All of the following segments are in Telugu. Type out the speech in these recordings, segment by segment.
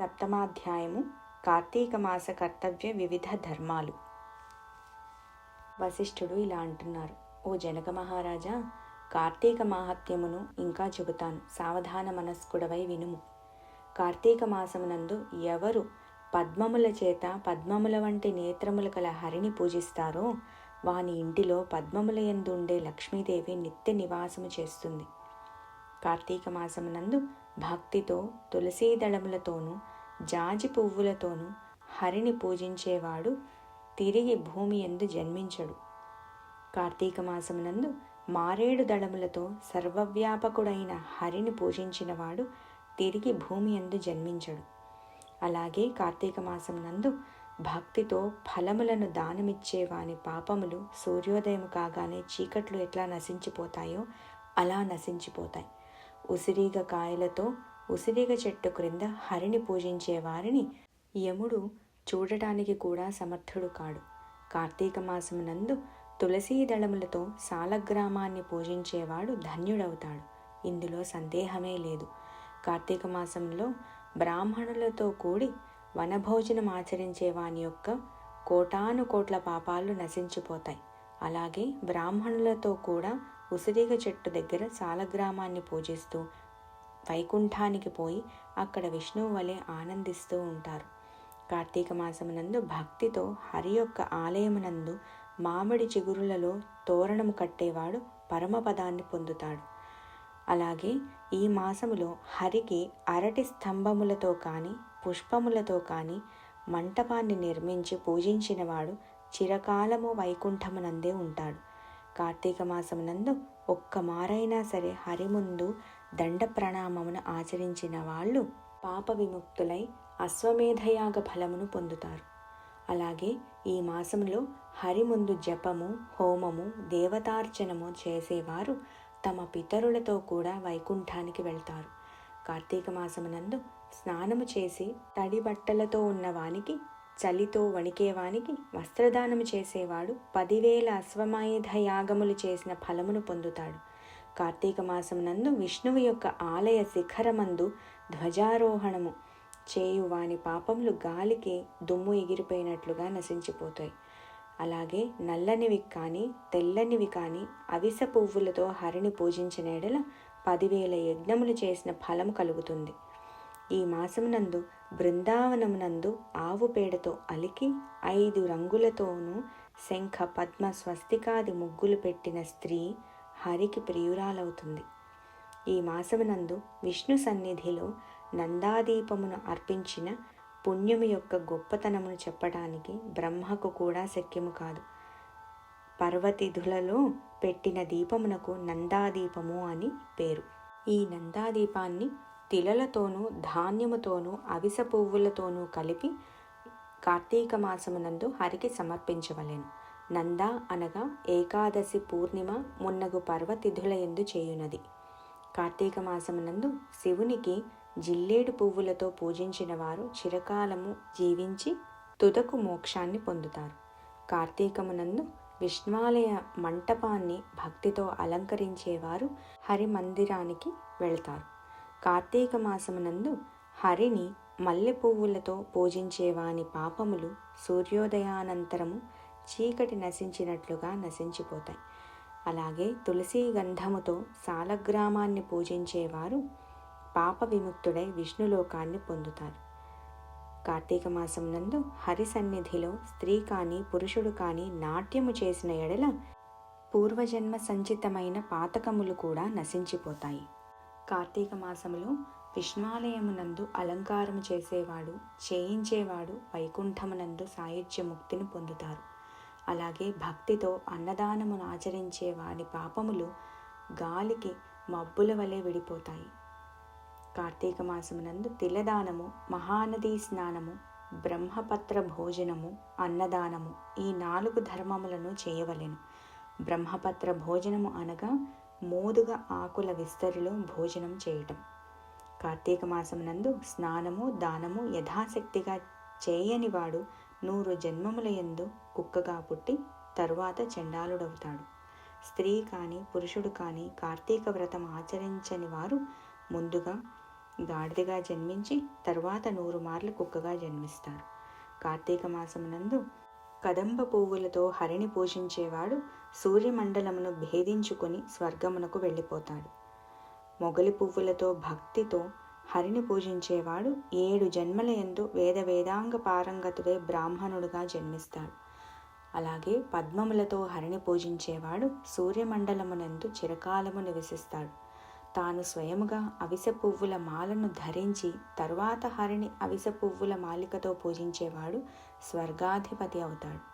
సప్తమాధ్యాయము కార్తీక మాస కర్తవ్య వివిధ ధర్మాలు. వశిష్ఠుడు ఇలా అంటున్నారు ఓ జనక మహారాజా కార్తీక మాహత్యమును ఇంకా చెబుతాను సావధాన మనస్కుడవై వినుము. కార్తీక మాసమునందు ఎవరు పద్మముల చేత పద్మముల వంటి నేత్రములు కల హరిని పూజిస్తారో వాని ఇంటిలో పద్మముల యందుండే లక్ష్మీదేవి నిత్య నివాసము చేస్తుంది. కార్తీక మాసమునందు భక్తితో తులసీ దళములతోనూ జాజి పువ్వులతోనూ హరిని పూజించేవాడు తిరిగి భూమి ఎందు జన్మించడు. కార్తీక మాసమునందు మారేడు దళములతో సర్వవ్యాపకుడైన హరిని పూజించినవాడు తిరిగి భూమి ఎందు జన్మించడు. అలాగే కార్తీక మాసం నందు భక్తితో ఫలములను దానమిచ్చేవాని పాపములు సూర్యోదయం కాగానే చీకట్లు ఎట్లా నశించిపోతాయో అలా నశించిపోతాయి. ఉసిరిగ కాయలతో ఉసిరిగ చెట్టు క్రింద హరిని పూజించే వారిని యముడు చూడటానికి కూడా సమర్థుడు కాడు. కార్తీక మాసమునందు తులసీ దళములతో సాలగ్రామాన్ని పూజించేవాడు ధన్యుడవుతాడు. ఇందులో సందేహమే లేదు. కార్తీక మాసంలో బ్రాహ్మణులతో కూడి వనభోజనం ఆచరించే వాని యొక్క కోటాను కోట్ల పాపాలు నశించిపోతాయి. అలాగే బ్రాహ్మణులతో కూడా ఉసిరిగ చెట్టు దగ్గర సాలగ్రామాన్ని పూజిస్తూ వైకుంఠానికి పోయి అక్కడ విష్ణువు వలె ఆనందిస్తూ ఉంటారు. కార్తీక మాసమునందు భక్తితో హరి యొక్క ఆలయమునందు మామిడి చిగురులలో తోరణము కట్టేవాడు పరమపదాన్ని పొందుతాడు. అలాగే ఈ మాసములో హరికి అరటి స్తంభములతో కానీ పుష్పములతో కానీ మంటపాన్ని నిర్మించి పూజించినవాడు చిరకాలము వైకుంఠమునందే ఉంటాడు. కార్తీక మాసమునందు ఒక్క మారైనా సరే హరి ముందు దండ ప్రణామమును ఆచరించిన వాళ్ళు పాప విముక్తులై అశ్వమేధయాగ ఫలమును పొందుతారు. అలాగే ఈ మాసంలో హరి ముందు జపము హోమము దేవతార్చనము చేసేవారు తమ పితరులతో కూడా వైకుంఠానికి వెళ్తారు. కార్తీక మాసమునందు స్నానము చేసి తడి బట్టలతో ఉన్నవానికి చలితో వణికేవానికి వస్త్రదానము చేసేవాడు పదివేల అశ్వమాయుధ యాగములు చేసిన ఫలమును పొందుతాడు. కార్తీక మాసమునందు విష్ణువు యొక్క ఆలయ శిఖరమందు ధ్వజారోహణము చేయు వాని పాపములు గాలికి దుమ్ము ఎగిరిపోయినట్లుగా నశించిపోతాయి. అలాగే నల్లనివి కానీ తెల్లనివి కానీ అవిస పువ్వులతో హరిని పూజించిన ఎడల పదివేల యజ్ఞములు చేసిన ఫలం కలుగుతుంది. ఈ మాసమునందు బృందావనమునందు ఆవు పేడతో అలికి ఐదు రంగులతోనూ శంఖ పద్మ స్వస్తికాది ముగ్గులు పెట్టిన స్త్రీ హరికి ప్రియురాలవుతుంది. ఈ మాసమునందు విష్ణు సన్నిధిలో నందాదీపమును అర్పించిన పుణ్యము యొక్క గొప్పతనమును చెప్పడానికి బ్రహ్మకు కూడా శక్యము కాదు. పర్వతిధులలో పెట్టిన దీపమునకు నందాదీపము అని పేరు. ఈ నందాదీపాన్ని తిలలతోనూ ధాన్యముతోనూ అవిస పువ్వులతోనూ కలిపి కార్తీక మాసమునందు హరికి సమర్పించవలెను. నంద అనగా ఏకాదశి పూర్ణిమ మున్నగు పర్వతిథుల ఎందు చేయునది. కార్తీక మాసమునందు శివునికి జిల్లేడు పువ్వులతో పూజించిన వారు చిరకాలము జీవించి తుదకు మోక్షాన్ని పొందుతారు. కార్తీకమునందు విష్ణాలయ మంటపాన్ని భక్తితో అలంకరించేవారు హరి మందిరానికి వెళ్తారు. కార్తీక మాసమునందు హరిని మల్లె పువ్వులతో పూజించేవాని పాపములు సూర్యోదయానంతరము చీకటి నశించినట్లుగా నశించిపోతాయి. అలాగే తులసీ గంధముతో సాలగ్రామాన్ని పూజించేవారు పాప విముక్తుడై విష్ణులోకాన్ని పొందుతారు. కార్తీక మాసం నందు హరి సన్నిధిలో స్త్రీ కానీ పురుషుడు కానీ నాట్యము చేసిన ఎడల పూర్వజన్మ సంచితమైన పాతకములు కూడా నశించిపోతాయి. కార్తీక మాసములో విష్ణాలయమునందు అలంకారము చేసేవాడు చేయించేవాడు వైకుంఠమునందు సాయుధ్య ముక్తిని పొందుతారు. అలాగే భక్తితో అన్నదానమును ఆచరించే వారి పాపములు గాలికి మబ్బుల వలె విడిపోతాయి. కార్తీక మాసమునందు తిలదానము మహానదీ స్నానము బ్రహ్మపత్ర భోజనము అన్నదానము ఈ నాలుగు ధర్మములను చేయవలెను. బ్రహ్మపత్ర భోజనము అనగా మోదుగా ఆకుల విస్తరిలో భోజనం చేయటం. కార్తీక మాసమునందు స్నానము దానము యథాశక్తిగా చేయనివాడు నూరు జన్మముల ఎందు కుక్కగా పుట్టి తరువాత చండాలుడవుతాడు. స్త్రీ కానీ పురుషుడు కానీ కార్తీక వ్రతం ఆచరించని వారు ముందుగా గాడిదగా జన్మించి తరువాత నూరు మార్లు కుక్కగా జన్మిస్తారు. కార్తీక మాసమునందు కదంబ పువ్వులతో హరిని పూజించేవాడు సూర్యమండలమును భేదించుకొని స్వర్గమునకు వెళ్ళిపోతాడు. మొగలి పువ్వులతో భక్తితో హరిని పూజించేవాడు ఏడు జన్మల ఎందు వేద వేదాంగ పారంగతుడే బ్రాహ్మణుడుగా జన్మిస్తాడు. అలాగే పద్మములతో హరిని పూజించేవాడు సూర్యమండలమునందు చిరకాలము నివసిస్తాడు. తాను స్వయముగా అవిస పువ్వుల మాలను ధరించి తరువాత హరిని అవిస పువ్వుల మాలికతో పూజించేవాడు స్వర్గాధిపతి అవుతాడు.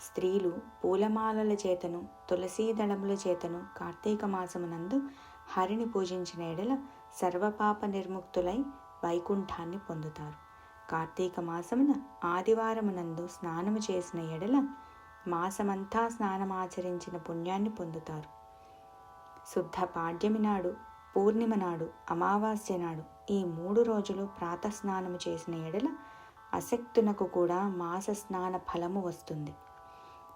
స్త్రీలు పూలమాలల చేతను తులసీదళముల చేతను కార్తీక మాసమునందు హరిని పూజించిన ఎడల సర్వపాప నిర్ముక్తులై వైకుంఠాన్ని పొందుతారు. కార్తీక మాసమున ఆదివారమునందు స్నానము చేసిన ఎడల మాసమంతా స్నానమాచరించిన పుణ్యాన్ని పొందుతారు. శుద్ధ పాడ్యమి నాడు పూర్ణిమ నాడు అమావాస్య నాడు ఈ మూడు రోజులు ప్రాతస్నానము చేసిన ఎడల అశక్తునకు కూడా మాస స్నాన ఫలము వస్తుంది.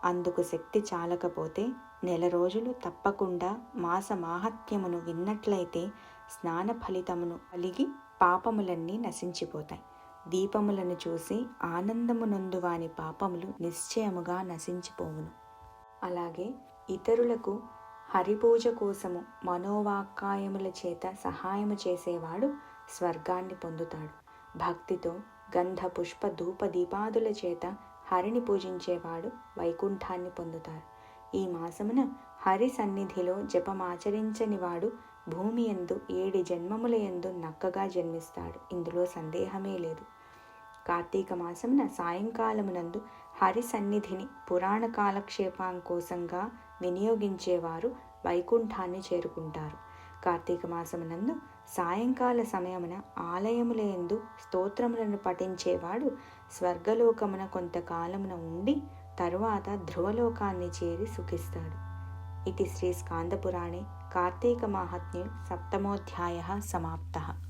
అందుకు శక్తి చాలకపోతే నెల రోజులు తప్పకుండా మాస మాహత్యమును విన్నట్లయితే స్నాన ఫలితమును కలిగి పాపములన్నీ నశించిపోతాయి. దీపములను చూసి ఆనందమునందు వాని పాపములు నిశ్చయముగా నశించిపోవును. అలాగే ఇతరులకు హరిపూజ కోసము మనోవాక్కాయముల చేత సహాయము చేసేవాడు స్వర్గాన్ని పొందుతాడు. భక్తితో గంధ పుష్ప ధూప దీపాదుల చేత హరిని పూజించేవాడు వైకుంఠాన్ని పొందుతారు. ఈ మాసమున హరి సన్నిధిలో జపమాచరించని వాడు భూమి ఎందు ఏడి జన్మముల ఎందు నక్కగా జన్మిస్తాడు. ఇందులో సందేహమే లేదు. కార్తీక మాసమున సాయంకాలమునందు హరి సన్నిధిని పురాణ కాలక్షేపం కోసంగా వినియోగించేవారు వైకుంఠాన్ని చేరుకుంటారు. కార్తీక మాసమునందు సాయంకాల సమయమున ఆలయములందు స్తోత్రములను పఠించేవాడు స్వర్గలోకమున కొంతకాలమున ఉండి తరువాత ధ్రువలోకాన్ని చేరి సుఖిస్తాడు. ఇది శ్రీ స్కాందపురాణే కార్తీకమాహత్మ్యం సప్తమోధ్యాయ సమాప్త.